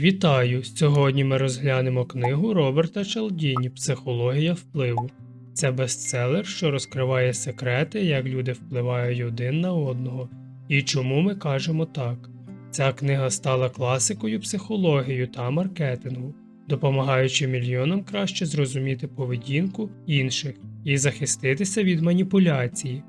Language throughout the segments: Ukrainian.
Вітаю! Сьогодні ми розглянемо книгу Роберта Чалдіні Психологія впливу. Це бестселер, що розкриває секрети, як люди впливають один на одного, і чому ми кажемо так. Ця книга стала класикою психології та маркетингу, допомагаючи мільйонам краще зрозуміти поведінку інших і захиститися від маніпуляції.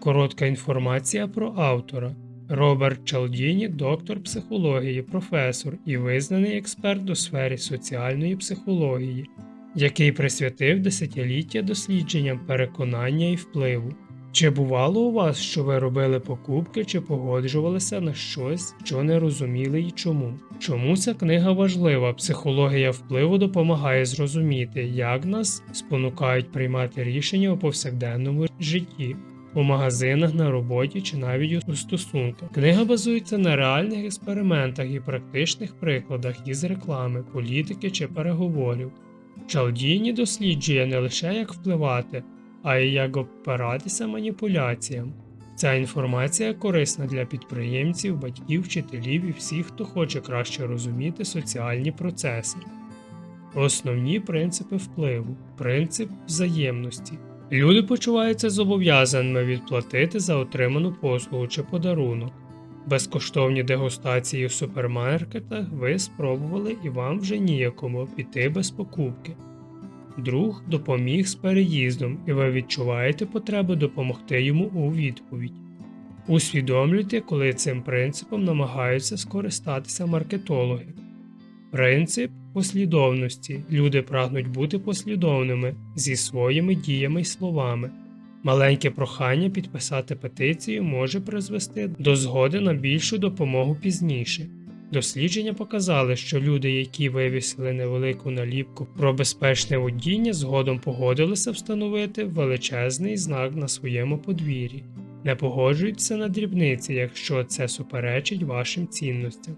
Коротка інформація про автора. Роберт Чалдіні, доктор психології, професор і визнаний експерт у сфері соціальної психології, який присвятив десятиліття дослідженням переконання і впливу. Чи бувало у вас, що ви робили покупки чи погоджувалися на щось, що не розуміли і чому? Чому ця книга важлива? Психологія впливу допомагає зрозуміти, як нас спонукають приймати рішення у повсякденному житті у магазинах, на роботі чи навіть у стосунках. Книга базується на реальних експериментах і практичних прикладах із реклами, політики чи переговорів. Чалдіні досліджує не лише як впливати, а й як опиратися маніпуляціям. Ця інформація корисна для підприємців, батьків, вчителів і всіх, хто хоче краще розуміти соціальні процеси. Основні принципи впливу, принцип взаємності. Люди почуваються зобов'язаними відплатити за отриману послугу чи подарунок. Безкоштовні дегустації в супермаркетах ви спробували і вам вже ніякому піти без покупки. Друг допоміг з переїздом, і ви відчуваєте потребу допомогти йому у відповідь. Усвідомлюйте, коли цим принципом намагаються скористатися маркетологи. Принцип послідовності. Люди прагнуть бути послідовними зі своїми діями й словами. Маленьке прохання підписати петицію може призвести до згоди на більшу допомогу пізніше. Дослідження показали, що люди, які вивісили невелику наліпку про безпечне водіння, згодом погодилися встановити величезний знак на своєму подвір'ї. Не погоджуйтеся на дрібниці, якщо це суперечить вашим цінностям.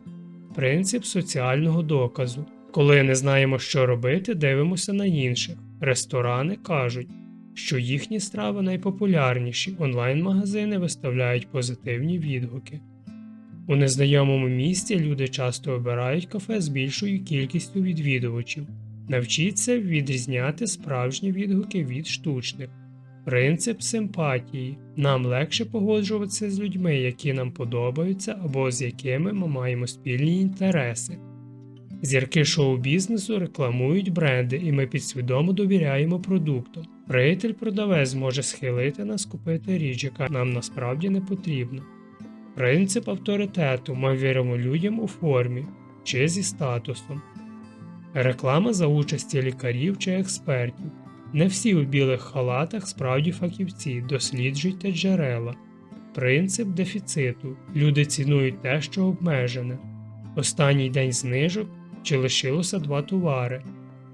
Принцип соціального доказу. Коли не знаємо, що робити, дивимося на інших. Ресторани кажуть, що їхні страви найпопулярніші, онлайн-магазини виставляють позитивні відгуки. У незнайомому місті люди часто обирають кафе з більшою кількістю відвідувачів. Навчіться відрізняти справжні відгуки від штучних. Принцип симпатії. Нам легше погоджуватися з людьми, які нам подобаються або з якими ми маємо спільні інтереси. Зірки шоу-бізнесу рекламують бренди, і ми підсвідомо довіряємо продуктам. Приятель-продавець може схилити нас купити річ, яка нам насправді не потрібна. Принцип авторитету ми віримо людям у формі чи зі статусом. Реклама за участі лікарів чи експертів. Не всі у білих халатах справді фахівці, досліджуйте джерела. Принцип дефіциту. Люди цінують те, що обмежене. Останній день знижок чи лишилося два товари.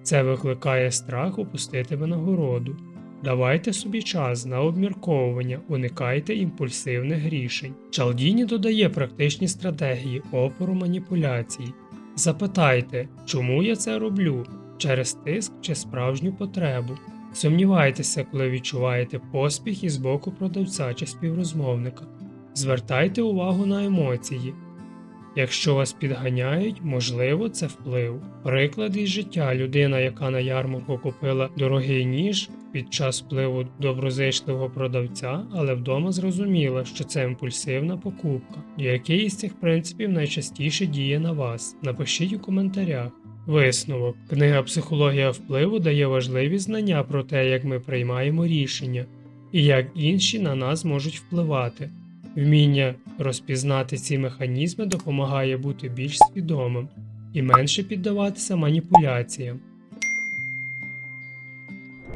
Це викликає страх упустити винагороду. Давайте собі час на обмірковування, уникайте імпульсивних рішень. Чалдіні додає практичні стратегії опору маніпуляцій. Запитайте, чому я це роблю, через тиск чи справжню потребу. Сумнівайтеся, коли відчуваєте поспіх із боку продавця чи співрозмовника. Звертайте увагу на емоції. Якщо вас підганяють, можливо, це вплив. Приклад із життя людина, яка на ярмарку купила дорогий ніж під час впливу доброзичливого продавця, але вдома зрозуміла, що це імпульсивна покупка. Який із цих принципів найчастіше діє на вас? Напишіть у коментарях. Висновок. Книга Психологія впливу дає важливі знання про те, як ми приймаємо рішення і як інші на нас можуть впливати. Вміння розпізнати ці механізми допомагає бути більш свідомим і менше піддаватися маніпуляціям.